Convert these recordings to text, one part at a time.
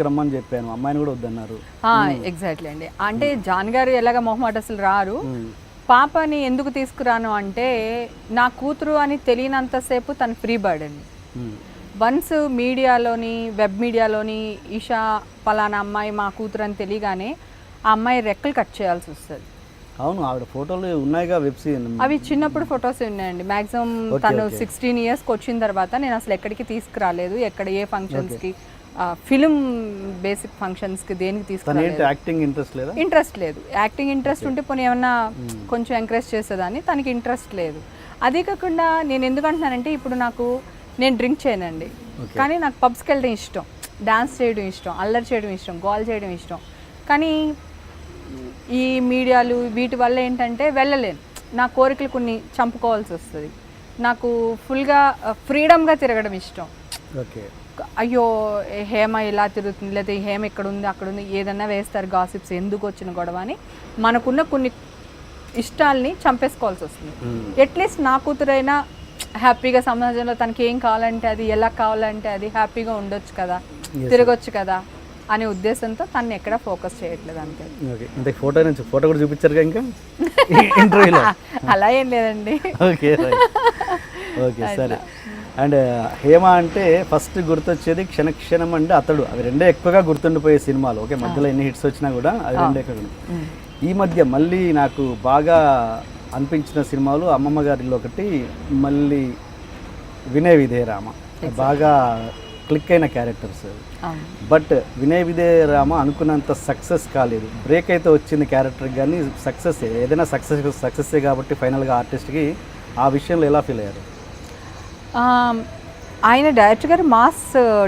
తీసుకురమ్మని చెప్పాను. అమ్మాయిని కూడా వద్దన్నారు. ఎగ్జాక్ట్లీ అండి. అంటే జాన్ గారు ఎలాగ మొహమాట అసలు రారు. పాపని ఎందుకు తీసుకురాను అంటే నా కూతురు అని తెలియనంతసేపు తను ఫ్రీ బర్డ్ అండి. వన్స్ మీడియాలోని వెబ్ మీడియాలోని ఈషా పలానా అమ్మాయి మా కూతురు అని తెలియగానే ఆ అమ్మాయి రెక్కలు కట్ చేయాల్సి వస్తుంది. అవును ఆవిడ ఫోటోలు ఉన్నాయిగా వెబ్ సిరీస్ అవి చిన్నప్పుడు ఫొటోస్ ఉన్నాయండి. మాక్సిమం తను సిక్స్టీన్ ఇయర్స్కి వచ్చిన తర్వాత నేను అసలు ఎక్కడికి తీసుకురాలేదు. ఎక్కడ ఏ ఫంక్షన్స్కి ఫిలిం బేసిక్ ఫంక్షన్స్కి దేనికి తన తీసుకురాలేదు? యాక్టింగ్ ఇంట్రెస్ట్ లేదా? ఇంట్రెస్ట్ లేదు. యాక్టింగ్ ఇంట్రెస్ట్ ఉంటే పోనీ ఏమన్నా కొంచెం ఎంకరేజ్ చేసేదాన్ని తనకి ఇంట్రెస్ట్ లేదు. అదే కాకుండా నేను ఎందుకు అంటున్నానంటే ఇప్పుడు నాకు నేను డ్రింక్ చేయనండి. కానీ నాకు పబ్స్కి వెళ్ళడం ఇష్టం. డాన్స్ చేయడం ఇష్టం అల్లరి చేయడం ఇష్టం గోల్ చేయడం ఇష్టం. కానీ ఈ మీడియాలు వీటి వల్ల ఏంటంటే వెళ్ళలేను. నా కోరికలు కొన్ని చంపుకోవాల్సి వస్తుంది. నాకు ఫుల్గా ఫ్రీడమ్గా తిరగడం ఇష్టం. ఓకే అయ్యో హేమ ఇలా తిరుగుతుంది? లేదా హేమ ఇక్కడ ఉంది అక్కడ ఉంది ఏదన్నా వేస్తారు గాసిప్స్ ఎందుకు వచ్చిన గొడవ అని మనకున్న కొన్ని ఇష్టాల్ని చంపేసుకోవాల్సి వస్తుంది. అట్లీస్ట్ నా కూతురైనా హ్యాపీగా సమాజంలో తనకి ఏం కావాలంటే అది ఎలా కావాలంటే అది హ్యాపీగా ఉండొచ్చు కదా తిరగొచ్చు కదా అనే ఉద్దేశంతో తను ఎక్కడ ఫోకస్ చేయట్లేదు అంతే. ఓకే ఇంత ఫోటో నుంచి ఫోటో కూడా చూపించారుగా ఇంకా? ఇంటర్వ్యూలో? అలా ఏం లేదండి. ఓకే ఓకే సరే. అండ్ హేమ అంటే ఫస్ట్ గుర్తొచ్చేది క్షణ క్షణం అంటే అతడు. అవి రెండే ఎక్కువగా గుర్తుండిపోయే సినిమాలు. ఓకే మధ్యలో ఎన్ని హిట్స్ వచ్చినా కూడా అవి రెండే ఎక్కువ ఈ మధ్య మళ్ళీ నాకు బాగా అనిపించిన సినిమాలు అమ్మమ్మ గారిలో ఒకటి మళ్ళీ వినయ విధేయ రామ బాగా క్లిక్ అయిన క్యారెక్టర్స్. బట్ వినయ విధేయ రామ అనుకున్నంత సక్సెస్ కాలేదు. బ్రేక్ అయితే వచ్చింది క్యారెక్టర్ కానీ సక్సెస్ ఏదైనా సక్సెస్ సక్సెస్సే కాబట్టి ఫైనల్గా ఆర్టిస్ట్కి ఆ విషయంలో ఎలా ఫీల్ అయ్యారు? ఆయన డైరెక్టర్ గారు మాస్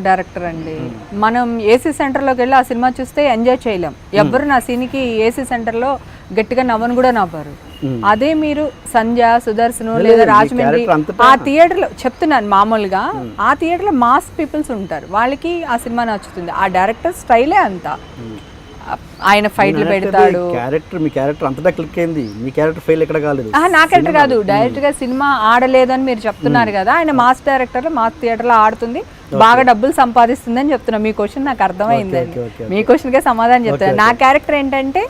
డైరెక్టర్ అండి. మనం ఏసీ సెంటర్లోకి వెళ్ళి ఆ సినిమా చూస్తే ఎంజాయ్ చేయలేం. ఎవ్వరు నా సీన్కి ఏసీ సెంటర్లో గట్టిగా నవ్వను కూడా నవ్వరు. అదే మీరు సంధ్య సుదర్శను లేదా రాజమండ్రి ఆ థియేటర్లో చెప్తున్నాను మామూలుగా ఆ థియేటర్లో మాస్ పీపుల్స్ ఉంటారు. వాళ్ళకి ఆ సినిమా నచ్చుతుంది. ఆ డైరెక్టర్ స్టైలే అంత. ఆయన ఫైట్లు పెడతాడు. క్యారెక్టర్ మీ క్యారెక్టర్ అంతటా క్లిక్ అయింది. మీ క్యారెక్టర్ ఫెయిల్ ఎక్కడ కాలేదు. నా క్యారెక్టర్ కాదు. డైరెక్ట్గా సినిమా ఆడలేదు అని మీరు చెప్తున్నారు కదా. ఆయన మాస్ డైరెక్టర్ మాస్ థియేటర్లో ఆడుతుంది. బాగా డబ్బులు సంపాదిస్తుంది అని చెప్తున్నా మీ క్వశ్చన్ నాకు అర్థమైందండి ఓకే, మీ క్వశ్చన్ కే సమాధానం చెప్తాను నా క్యారెక్టర్ ఏంటంటే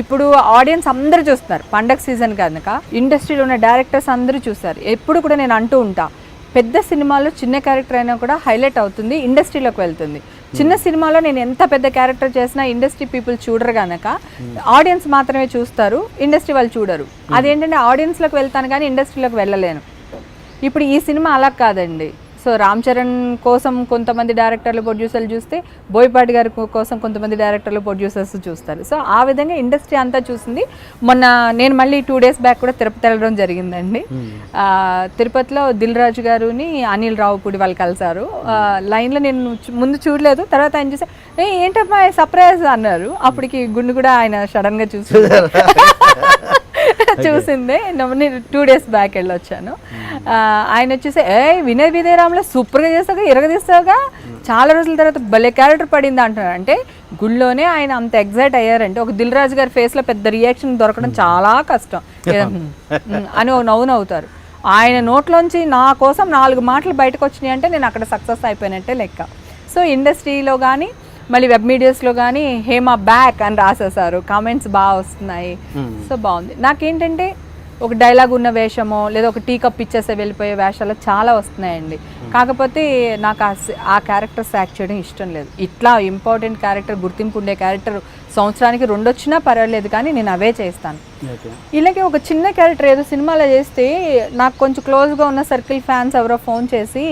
ఇప్పుడు ఆడియన్స్ అందరూ చూస్తున్నారు. పండగ సీజన్ కనుక ఇండస్ట్రీలో ఉన్న డైరెక్టర్స్ అందరూ చూస్తారు. ఎప్పుడు కూడా నేను అంటూ ఉంటా. పెద్ద సినిమాలో చిన్న క్యారెక్టర్ అయినా కూడా హైలైట్ అవుతుంది ఇండస్ట్రీలోకి వెళ్తుంది. చిన్న సినిమాలో నేను ఎంత పెద్ద క్యారెక్టర్ చేసినా ఇండస్ట్రీ పీపుల్ చూడరు కనుక ఆడియన్స్ మాత్రమే చూస్తారు ఇండస్ట్రీ వాళ్ళు చూడరు. అదేంటంటే ఆడియన్స్లోకి వెళ్తాను కానీ ఇండస్ట్రీలోకి వెళ్ళలేను. ఇప్పుడు ఈ సినిమా అలా కాదండి. సో రామ్ చరణ్ కోసం కొంతమంది డైరెక్టర్లు ప్రొడ్యూసర్లు చూస్తే బోయపాటి గారి కోసం కొంతమంది డైరెక్టర్లు ప్రొడ్యూసర్స్ చూస్తారు. సో ఆ విధంగా ఇండస్ట్రీ అంతా చూసింది. మొన్న నేను మళ్ళీ టూ డేస్ బ్యాక్ కూడా తిరుపతి వెళ్ళడం జరిగిందండి. ఆ, తిరుపతిలో దిల్ రాజు గారుని అనిల్ రావుపూడి వాళ్ళు కలిసారు లైన్లో నేను ముందు చూడలేదు. తర్వాత ఆయన చూసి ఏంటమ్మా సర్ప్రైజ్ అన్నారు. అప్పటికి గుండు కూడా ఆయన సడన్గా చూసి చూసిందే. నేను టూ డేస్ బ్యాక్ వెళ్ళొచ్చాను. ఆ, ఆయన వచ్చేసి ఏ వినయ్ వినయరామ్లో సూపర్గా చేస్తావుగా ఇరగదీస్తావుగా చాలా రోజుల తర్వాత భలే క్యారెక్టర్ పడింది అంటున్నారు అంటే గుళ్ళోనే ఆయన అంత ఎగ్జైట్ అయ్యారంటే ఒక దిల్ రాజు గారి ఫేస్లో పెద్ద రియాక్షన్ దొరకడం చాలా కష్టం. అని ఒక నవ్వు నవ్వుతారు. ఆయన నోట్లోంచి నా కోసం నాలుగు మాటలు బయటకు వచ్చినాయి అంటే నేను అక్కడ సక్సెస్ అయిపోయినట్టే లెక్క. సో ఇండస్ట్రీలో కానీ మళ్ళీ వెబ్ మీడియాస్లో కానీ హేమ బ్యాక్ అని రాసేసారు కామెంట్స్ బాగా వస్తున్నాయి. సో బాగుంది. నాకేంటంటే ఒక డైలాగ్ ఉన్న వేషమో లేదా ఒక టీ కప్ ఇచ్చేసే వెళ్ళిపోయే వేషాలు చాలా వస్తున్నాయండి. కాకపోతే నాకు ఆ క్యారెక్టర్స్ యాక్ట్ చేయడం ఇష్టం లేదు. ఇట్లా ఇంపార్టెంట్ క్యారెక్టర్ గుర్తింపు ఉండే క్యారెక్టర్ సంవత్సరానికి రెండు వచ్చినా పర్వాలేదు కానీ నేను అవే చేస్తాను. ఇలాగే ఒక చిన్న క్యారెక్టర్ ఏదో సినిమాలో చేస్తే నాకు కొంచెం క్లోజ్గా ఉన్న సర్కిల్ ఫ్యాన్స్ ఎవరో ఫోన్ చేసి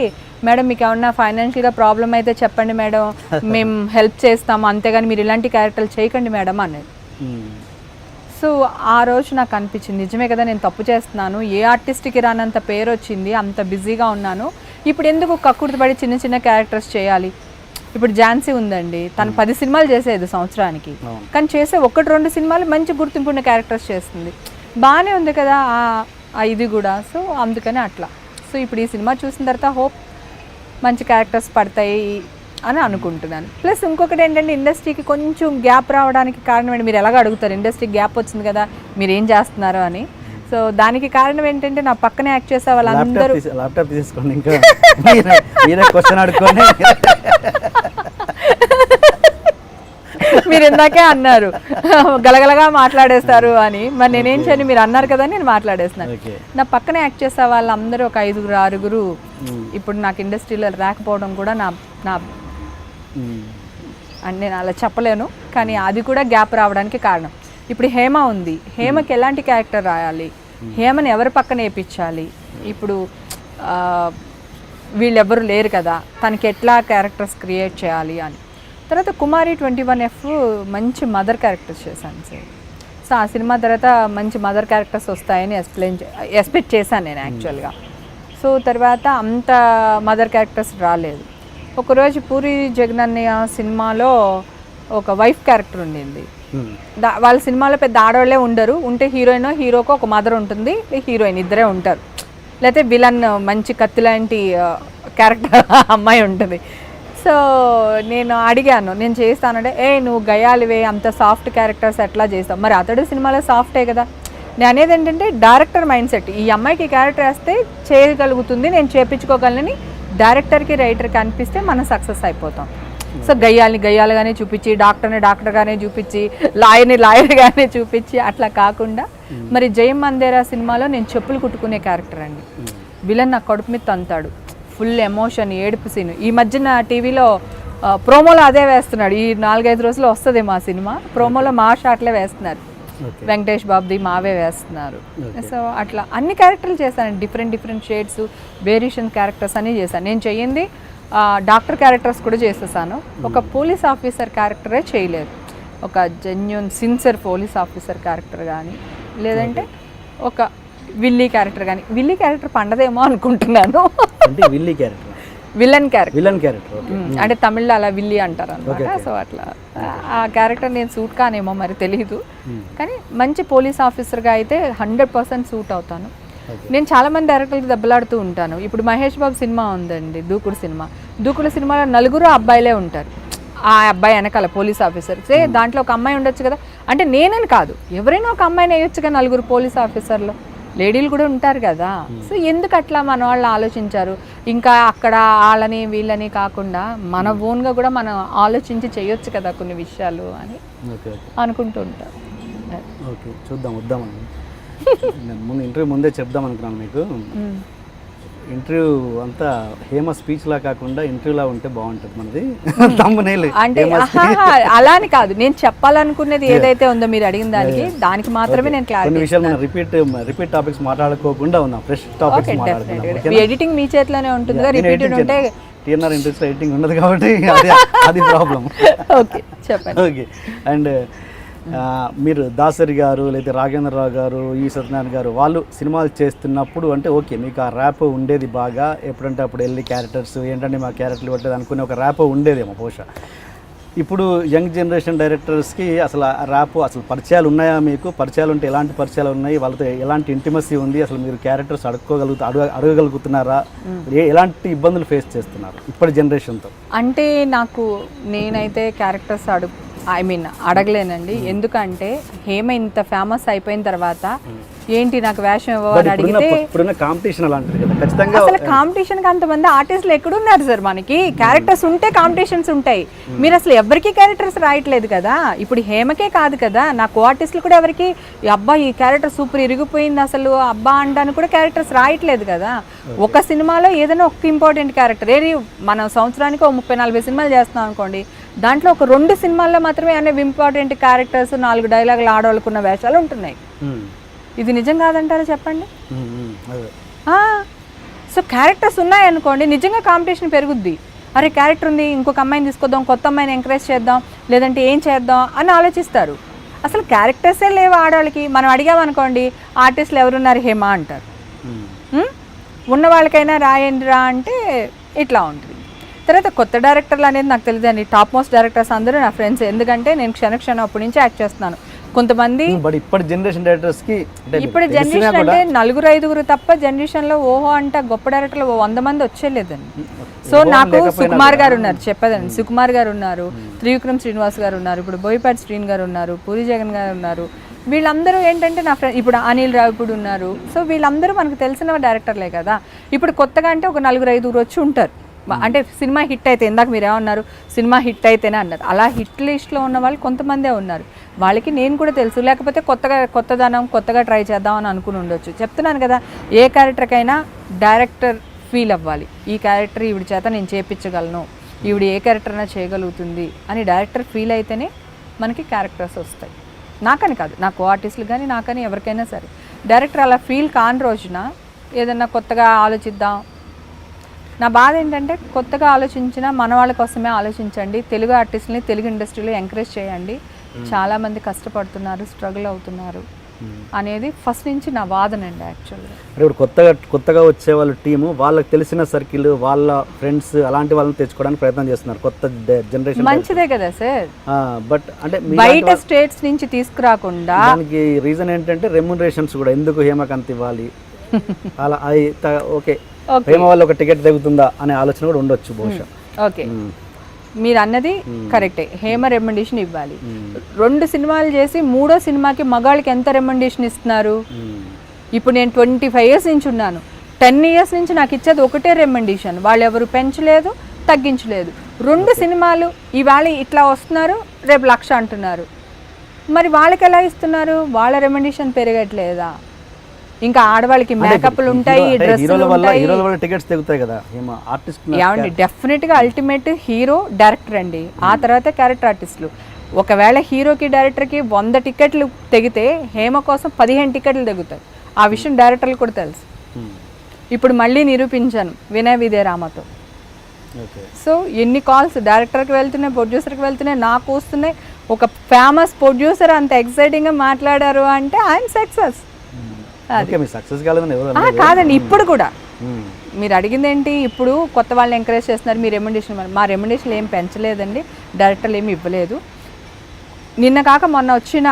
మేడం మీకు ఏమన్నా ఫైనాన్షియల్గా ప్రాబ్లం అయితే చెప్పండి మేడం. మేము హెల్ప్ చేస్తాము అంతేగాని మీరు ఇలాంటి క్యారెక్టర్లు చేయకండి మేడం అనేది సో ఆ రోజు నాకు అనిపించింది నిజమే కదా నేను తప్పు చేస్తున్నాను ఏ ఆర్టిస్ట్కి రానంత పేరు వచ్చింది అంత బిజీగా ఉన్నాను. ఇప్పుడు ఎందుకు కక్కుర్తి పడి చిన్న చిన్న క్యారెక్టర్స్ చేయాలి? ఇప్పుడు ఝాన్సీ ఉందండి తను పది సినిమాలు చేసేది సంవత్సరానికి. కానీ చేసే ఒకటి రెండు సినిమాలు మంచి గుర్తింపు ఉన్న క్యారెక్టర్స్ చేస్తుంది. బాగానే ఉంది కదా ఇది కూడా. సో అందుకని అట్లా. సో ఇప్పుడు ఈ సినిమా చూసిన తర్వాత హోప్ మంచి క్యారెక్టర్స్ పడతాయి అని అనుకుంటున్నాను. ప్లస్ ఇంకొకటి ఏంటంటే ఇండస్ట్రీకి కొంచెం గ్యాప్ రావడానికి కారణం ఏంటి? మీరు ఎలాగ అడుగుతారు? ఇండస్ట్రీకి గ్యాప్ వచ్చింది కదా మీరు ఏం చేస్తున్నారు అని. సో దానికి కారణం ఏంటంటే నా పక్కనే యాక్ట్ చేసే వాళ్ళందరూ ల్యాప్టాప్ తీసుకోండి ఇంకా. క్వశ్చన్ అడుక్కోండి. మీరు ఇందాకే అన్నారు. గలగలగా మాట్లాడేస్తారు అని. మరి నేనేం చేయను మీరు అన్నారు కదా నేను మాట్లాడేస్తున్నాను నా పక్కన యాక్ట్ చేసే వాళ్ళందరూ ఒక ఐదుగురు ఆరుగురు ఇప్పుడు నాకు ఇండస్ట్రీలో రాకపోవడం కూడా నా నా అని నేను అలా చెప్పలేను కానీ అది కూడా గ్యాప్ రావడానికి కారణం. ఇప్పుడు హేమ ఉంది. హేమకి ఎలాంటి క్యారెక్టర్ రాయాలి? హేమని ఎవరి పక్కన వేయించాలి ఇప్పుడు వీళ్ళెవ్వరు లేరు కదా. తనకి ఎట్లా క్యారెక్టర్స్ క్రియేట్ చేయాలి అని. తర్వాత కుమారి ట్వంటీ వన్ ఎఫ్ మంచి మదర్ క్యారెక్టర్స్ చేశాను సార్. సో ఆ సినిమా తర్వాత మంచి మదర్ క్యారెక్టర్స్ వస్తాయని ఎక్స్ప్లెయిన్ ఎక్స్పెక్ట్ చేశాను నేను యాక్చువల్గా. సో తర్వాత అంత మదర్ క్యారెక్టర్స్ రాలేదు. ఒకరోజు పూరి జగనన్నయ్య సినిమాలో ఒక వైఫ్ క్యారెక్టర్ ఉండింది. వాళ్ళ సినిమాలో పెద్ద ఆడవాళ్ళే ఉండరు. ఉంటే హీరోయిన్ హీరోకి ఒక మదర్ ఉంటుంది. హీరోయిన్ ఇద్దరే ఉంటారు. లేకపోతే విలన్ మంచి కత్తి లాంటి క్యారెక్టర్ అమ్మాయి ఉంటుంది. సో నేను అడిగాను నేను చేస్తానంటే ఏ నువ్వు గయాలివే అంత సాఫ్ట్ క్యారెక్టర్స్ ఎట్లా చేస్తావు? మరి అతడు సినిమాలో సాఫ్టే కదా. నేను అనేది ఏంటంటే డైరెక్టర్ మైండ్ సెట్ ఈ అమ్మాయికి క్యారెక్టర్ వేస్తే చేయగలుగుతుంది నేను చేపించుకోగలనని డైరెక్టర్కి రైటర్కి అనిపిస్తే మనం సక్సెస్ అయిపోతాం. సో గయ్యాల్ని గయ్యాలుగానే చూపించి డాక్టర్ని డాక్టర్గానే చూపించి లాయర్ని లాయర్గానే చూపించి అట్లా కాకుండా మరి జయం మందేరా సినిమాలో నేను చెప్పులు కుట్టుకునే క్యారెక్టర్ అండి. విలన్ నా కడుపు మీద తంతాడు. ఫుల్ ఎమోషన్ ఏడుపు సీన్ ఈ మధ్యన టీవీలో ప్రోమోలో అదే వేస్తున్నాడు. ఈ నాలుగైదు రోజులు వస్తుంది మా సినిమా. ప్రోమోలో మా షాట్లే వేస్తున్నారు. వెంకటేష్ బాబుది మావే వేస్తున్నారు. సో అట్లా అన్ని క్యారెక్టర్లు చేశాను. Different different shades variation characters అన్నీ చేశాను. నేను చెయ్యింది డాక్టర్ క్యారెక్టర్స్ కూడా చేసేసాను. ఒక పోలీస్ ఆఫీసర్ క్యారెక్టరే చేయలేదు. ఒక genuine sincere police officer character కానీ లేదంటే ఒక విల్లీ క్యారెక్టర్ కానీ. విల్లీ క్యారెక్టర్ పండదేమో అనుకుంటున్నాను. అంటే Willi character. Villain character. Villain character అంటే తమిళ్ళో అలా విల్లి అంటారు అనమాట సో అట్లా. ఆ క్యారెక్టర్ నేను సూట్ కానేమో మరి తెలియదు కానీ మంచి పోలీస్ ఆఫీసర్గా అయితే హండ్రెడ్ పర్సెంట్ సూట్ అవుతాను. నేను చాలా మంది డైరెక్టర్లకి దెబ్బలాడుతూ ఉంటాను. ఇప్పుడు మహేష్ బాబు సినిమా ఉందండి దూకుడు సినిమా. దూకుడు సినిమాలో నలుగురు అబ్బాయిలే ఉంటారు. ఆ అబ్బాయి వెనకాల పోలీస్ ఆఫీసర్. సే దాంట్లో ఒక అమ్మాయి ఉండొచ్చు కదా. అంటే నేనని కాదు. ఎవరైనా ఒక అమ్మాయిని వేయొచ్చుగా నలుగురు పోలీస్ ఆఫీసర్లు. లేడీలు కూడా ఉంటారు కదా. సో ఎందుకు అట్లా మన వాళ్ళు ఆలోచించారు? ఇంకా అక్కడ వాళ్ళని వీళ్ళని కాకుండా మన ఓన్గా కూడా మనం ఆలోచించి చేయొచ్చు కదా కొన్ని విషయాలు అని అనుకుంటూ ఉంటారు. ఓకే చూద్దాం వద్దామని. ముందు ఇంటర్వ్యూ ముందే చెప్దాం అనుకున్నాను మీకు. ఇంటర్వ్యూ అంతా హేమ స్పీచ్ లా కాకుండా ఇంటర్వ్యూలా ఉంటే బాగుంటుంది మనది. తమ్మునేలు. అంటే అలా అని కాదు. నేను చెప్పాలనుకునేది ఏదైతే ఉందో మీరు అడిగిన దానికి దానికి మాత్రమే నేను కొన్ని క్లారిటీ విషయాలు మనం రిపీట్ రిపీట్ టాపిక్స్ మాట్లాడుకోకుండా ఉందాం ఫ్రెష్ టాపిక్స్ మాట్లాడుకుందాం ఎడిటింగ్ మీ చేతిలోనే ఉంటుందిగా. రిపీటెడ్ ఉంటే టీఎన్ఆర్ ఇంట్రెస్ట్ ఎడిటింగ్ ఉండదు కాబట్టి అది అది ప్రాబ్లం ఓకే చెప్పండి. ఓకే అండ్ మీరు దాసరి గారు లేదా రాఘేంద్రరావు గారు ఈ సత్యనారాయణ గారు వాళ్ళు సినిమాలు చేస్తున్నప్పుడు అంటే ఓకే మీకు ఆ ర్యాప్ ఉండేది బాగా. ఎప్పుడంటే అప్పుడు వెళ్ళి క్యారెక్టర్స్ ఏంటంటే మా క్యారెక్టర్లు ఇవ్వట్లేదు అనుకునే ఒక ర్యాప్ ఉండేదేమో బహుశా. ఇప్పుడు యంగ్ జనరేషన్ డైరెక్టర్స్కి అసలు ఆ ర్యాప్ అసలు పరిచయాలు ఉన్నాయా మీకు? పరిచయాలు ఉంటే ఎలాంటి పరిచయాలు ఉన్నాయి? వాళ్ళతో ఎలాంటి ఇంటిమసీ ఉంది? అసలు మీరు క్యారెక్టర్స్ అడుక్కోగలుగుతా అడగ అడగగలుగుతున్నారా? ఏ ఎలాంటి ఇబ్బందులు ఫేస్ చేస్తున్నారు ఇప్పటి జనరేషన్తో? అంటే నాకు నేనైతే క్యారెక్టర్స్ అడుగు ఐ మీన్ అడగలేనండి. ఎందుకంటే హేమ ఇంత ఫేమస్ అయిపోయిన తర్వాత ఏంటి నాకు వేషం ఇవ్వని ఇప్పుడున్న అడిగితే ఇప్పుడున్న కాంపిటీషన్ అలాంటిది కదా. ఖచ్చితంగా అసలు కాంపిటీషన్కి అంతమంది ఆర్టిస్టులు ఎక్కడున్నారు సార్ మనకి? క్యారెక్టర్స్ ఉంటే కాంపిటీషన్స్ ఉంటాయి. మీరు అసలు ఎవరికి క్యారెక్టర్స్ రాయట్లేదు కదా? ఇప్పుడు హేమకే కాదు కదా? నా కో ఆర్టిస్టులు కూడా ఎవరికి "ఈ అబ్బా ఈ క్యారెక్టర్ సూపర్ ఇరిగిపోయింది అసలు అబ్బా అంటాను కూడా క్యారెక్టర్స్ రాయట్లేదు కదా? ఒక సినిమాలో ఏదైనా ఒక ఇంపార్టెంట్ క్యారెక్టర్ ఏది మనం సంవత్సరానికి ఒక ముప్పై నలభై సినిమాలు చేస్తున్నాం అనుకోండి దాంట్లో ఒక రెండు సినిమాల్లో మాత్రమే అనేవి ఇంపార్టెంట్ క్యారెక్టర్స్ నాలుగు డైలాగులు ఆడవాళ్ళకున్న వేషాలు ఉంటున్నాయి. ఇది నిజం కాదంటారా చెప్పండి? సో క్యారెక్టర్స్ ఉన్నాయనుకోండి నిజంగా కాంపిటీషన్ పెరుగుద్ది. అరే క్యారెక్టర్ ఉంది ఇంకొక అమ్మాయిని తీసుకొద్దాం కొత్త అమ్మాయిని ఎంకరేజ్ చేద్దాం లేదంటే ఏం చేద్దాం అని ఆలోచిస్తారు. అసలు క్యారెక్టర్సే లేవు ఆడవాళ్ళకి. మనం అడిగామనుకోండి ఆర్టిస్టులు ఎవరున్నారు హేమ? అంటారు? ఉన్న వాళ్ళకైనా రాయండి రా అంటే ఇట్లా ఉంటుంది. తర్వాత కొత్త డైరెక్టర్లు అనేది నాకు తెలియదండి. టాప్ మోస్ట్ డైరెక్టర్స్ అందరూ నా ఫ్రెండ్స్ ఎందుకంటే నేను క్షణ క్షణం అప్పటి నుంచి యాక్ట్ చేస్తున్నాను. కొంతమంది బట్ ఇప్పటి జనరేషన్ డైరెక్టర్స్కి అంటే ఇప్పుడు జనరేషన్ అంటే నలుగురు ఐదుగురు తప్ప జనరేషన్లో ఓహో అంటే గొప్ప డైరెక్టర్లు వంద మంది వచ్చేలేదండి సో ఓహో నాకు సుకుమార్ గారు ఉన్నారు. చెప్పేదండి. సుకుమార్ గారు ఉన్నారు. త్రివిక్రమ్ శ్రీనివాస్ గారు ఉన్నారు. ఇప్పుడు బోయపాటి శ్రీన్ గారు ఉన్నారు. పూరి జగన్ గారు ఉన్నారు. వీళ్ళందరూ ఏంటంటే నా ఫ్రెండ్ ఇప్పుడు అనిల్ రావిపూడి ఉన్నారు. సో వీళ్ళందరూ మనకు తెలిసిన డైరెక్టర్లే కదా. ఇప్పుడు కొత్తగా అంటే ఒక నలుగురు ఐదుగురు వచ్చి ఉంటారు. అంటే సినిమా హిట్ అయితే ఇందాక మీరు ఏమన్నారు సినిమా హిట్ అయితేనే అన్నారు అలా హిట్ లిస్ట్లో ఉన్న వాళ్ళు కొంతమందే ఉన్నారు. వాళ్ళకి నేను కూడా తెలుసు. లేకపోతే కొత్తగా కొత్తదనం కొత్తగా ట్రై చేద్దాం అని అనుకుని ఉండొచ్చు. చెప్తున్నాను కదా ఏ క్యారెక్టర్కైనా డైరెక్టర్ ఫీల్ అవ్వాలి. ఈ క్యారెక్టర్ ఈవిడ చేత నేను చేపించగలను ఈవిడ ఏ క్యారెక్టర్ అయినా చేయగలుగుతుంది అని డైరెక్టర్ ఫీల్ అయితేనే మనకి క్యారెక్టర్స్ వస్తాయి. నాకని కాదు నా కో ఆర్టిస్టులు కానీ నాకని ఎవరికైనా సరే. డైరెక్టర్ అలా ఫీల్ కాని రోజున ఏదన్నా కొత్తగా ఆలోచిద్దాం నా బాధ ఏంటంటే కొత్తగా ఆలోచించిన మన వాళ్ళ కోసమే ఆలోచించండి. తెలుగు ఆర్టిస్టులని తెలుగు ఇండస్ట్రీలో ఎంకరేజ్ చేయండి. చాలామంది కష్టపడుతున్నారు స్ట్రగుల్ అవుతున్నారు అనేది ఫస్ట్ నుంచి నా వాదన అండి యాక్చువల్గా ఇప్పుడు కొత్తగా కొత్తగా వచ్చే వాళ్ళ టీము వాళ్ళకి తెలిసిన సర్కిల్ వాళ్ళ ఫ్రెండ్స్ అలాంటి వాళ్ళని తెచ్చుకోవడానికి ప్రయత్నం చేస్తున్నారు. కొత్త జనరేషన్ మంచిదే కదా సార్? బట్ అంటే బయట స్టేట్స్ నుంచి తీసుకురాకుండా దానికి రీజన్ ఏంటంటే రెమ్యునరేషన్స్ కూడా. ఎందుకు హేమకాంత్ ఇవ్వాలి? అలా అది ఓకే. హేమ వల్ల ఒక టికెట్ తెగుతుందా అనే ఆలోచన కూడా ఉండొచ్చు బహుశా. ఓకే మీరు అన్నది కరెక్టే. హేమ రెమండేషన్ ఇవ్వాలి. రెండు సినిమాలు చేసి మూడో సినిమాకి మగాళ్ళకి ఎంత రెమండేషన్ ఇస్తున్నారు? ఇప్పుడు నేను ట్వంటీ ఫైవ్ ఇయర్స్ నుంచి ఉన్నాను. టెన్ ఇయర్స్ నుంచి నాకు ఇచ్చేది ఒకటే రెమండేషన్ వాళ్ళు ఎవరు పెంచలేదు తగ్గించలేదు. రెండు సినిమాలు ఇవాళ ఇట్లా వస్తున్నారు రేపు లక్ష అంటున్నారు. మరి వాళ్ళకి ఎలా ఇస్తున్నారు? వాళ్ళ రెమండేషన్ పెరగట్లేదా? ఇంకా ఆడవాళ్ళకి మేకప్లు ఉంటాయి అంటే డ్రెస్సులు హీరోల వల్ల ఉంటాయి. హీరోల వల్ల టికెట్స్ తెగుతాయి కదా. ఆర్టిస్ట్ ఏమండి డెఫినెట్గా అల్టిమేట్ హీరో డైరెక్టర్ అండి. ఆ తర్వాత క్యారెక్టర్ ఆర్టిస్టులు ఒకవేళ హీరోకి డైరెక్టర్కి వంద టికెట్లు తెగితే హేమ కోసం పదిహేను టికెట్లు తెగుతాయి. ఆ విషయం డైరెక్టర్లు కూడా తెలుసు. ఇప్పుడు మళ్ళీ నిరూపించాను వినయ విదే రామతో సో ఎన్ని కాల్స్ డైరెక్టర్కి వెళ్తున్నాయి ప్రొడ్యూసర్కి వెళ్తున్నాయి నాకు వస్తున్నాయి. ఒక ఫేమస్ ప్రొడ్యూసర్ అంత ఎక్సైటింగ్గా మాట్లాడారు అంటే ఐఎమ్ సక్సెస్ సక్సెస్ కాదండి ఇప్పుడు కూడా. మీరు అడిగింది ఏంటి ఇప్పుడు కొత్త వాళ్ళని ఎంకరేజ్ చేస్తున్నారు మీ రెమ్యుండేషన్ మా రెమ్యుండేషన్ ఏం పెంచలేదండి డైరెక్టర్లు ఏమి ఇవ్వలేదు. నిన్న కాక మొన్న వచ్చిన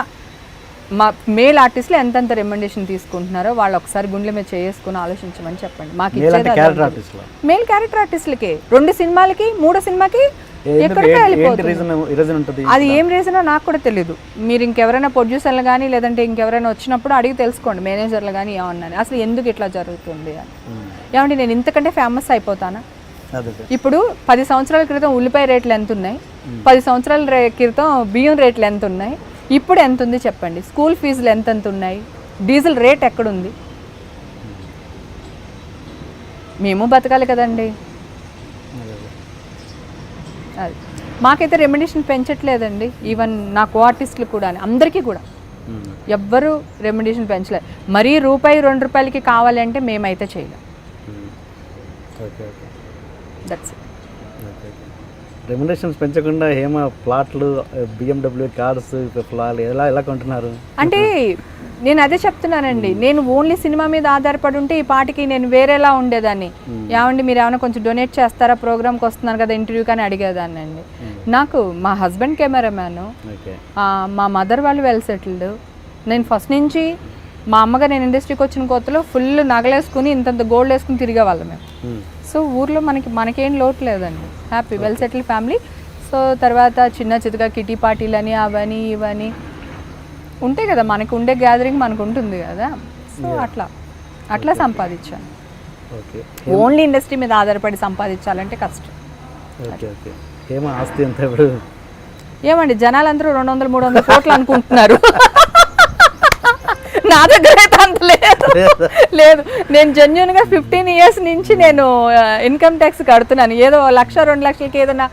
మా మేల్ ఆర్టిస్టులు ఎంతెంత రెమ్యుండేషన్ తీసుకుంటున్నారో వాళ్ళు ఒకసారి గుండెల మీద చేసుకుని ఆలోచించమని చెప్పండి. మాకు మేల్ క్యారెక్టర్ ఆర్టిస్టులకి రెండు సినిమాలకి మూడో సినిమాకి అది ఏం రీజనో నాకు కూడా తెలియదు మీరు ఇంకెవరైనా ప్రొడ్యూసర్లు కానీ లేదంటే ఇంకెవరైనా వచ్చినప్పుడు అడిగి తెలుసుకోండి మేనేజర్లు కానీ ఏమన్నా అసలు ఎందుకు ఇట్లా జరుగుతుంది అని. ఏమంటే నేను ఇంతకంటే ఫేమస్ అయిపోతానా. ఇప్పుడు పది సంవత్సరాల క్రితం ఉల్లిపాయ రేట్లు ఎంత ఉన్నాయి పది సంవత్సరాల క్రితం బియ్యం రేట్లు ఎంత ఉన్నాయి ఇప్పుడు ఎంత ఉంది చెప్పండి? స్కూల్ ఫీజులు ఎంత ఎంత ఉన్నాయి డీజిల్ రేట్ ఎక్కడుంది? మేము బతకాలి కదండి. అది. మాకైతే రెమ్యునేషన్ పెంచట్లేదండి. ఈవెన్ నా కో ఆర్టిస్టులు కూడా అందరికీ కూడా. ఎవ్వరూ రెమ్యునేషన్ పెంచలేదు మరీ రూపాయి రెండు రూపాయలకి కావాలంటే మేమైతే చేయలేం. That's okay. రెమ్యునరేషన్స్ పెంచకుండా హేమ ప్లాట్లు బిఎండబ్ల్యూ కార్స్ ప్లాట్లు ఎలా ఎలా కొంటున్నారు? అంటే నేను అదే చెప్తున్నానండి. నేను ఓన్లీ సినిమా మీద ఆధారపడి ఉంటే ఈ పాటికి నేను వేరేలా ఉండేదాన్ని. ఏమండి మీరు ఏమైనా కొంచెం డొనేట్ చేస్తారా? ప్రోగ్రామ్కి వస్తున్నాను కదా ఇంటర్వ్యూ కానీ అడిగేదాన్ని అండి నాకు మా హస్బెండ్ కెమెరామ్యాను మా మదర్ వాళ్ళు వెల్ సెటిల్డ్ నేను ఫస్ట్ నుంచి మా అమ్మగా నేను ఇండస్ట్రీకి వచ్చిన కొత్తలో ఫుల్ నగలేసుకుని ఇంతంత గోల్డ్ వేసుకుని తిరిగేవాళ్ళం మ్మ్. సో ఊర్లో మనకి మనకేం లోటు లేదండి. Happy well settle family so తర్వాత చిన్న చితగా కిటీ పార్టీలని అవని ఇవని ఉంటాయి కదా మనకు ఉండే గ్యాదరింగ్ మనకు ఉంటుంది కదా. సో అట్లా అట్లా సంపాదించాను. ఓకే ఓన్లీ ఇండస్ట్రీ మీద ఆధారపడి సంపాదించాలంటే కష్టం. ఏమండి జనాలందరూ రెండు వందలు మూడు వందల కోట్లు అనుకుంటున్నారు. నా దగ్గర అయితే అంత లేదు. లేదు. నేను జెన్యున్గా ఫిఫ్టీన్ ఇయర్స్ నుంచి నేను ఇన్కమ్ ట్యాక్స్ కడుతున్నాను. ఏదో లక్ష రెండు లక్షలకి ఏదైనా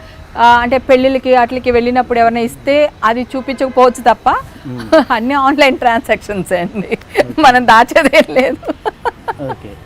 అంటే పెళ్ళిళ్ళకి అట్లకి వెళ్ళినప్పుడు ఎవరైనా ఇస్తే అది చూపించకపోవచ్చు తప్ప అన్ని ఆన్లైన్ ట్రాన్సాక్షన్స్ అండి. మనం దాచేదేం లేదు.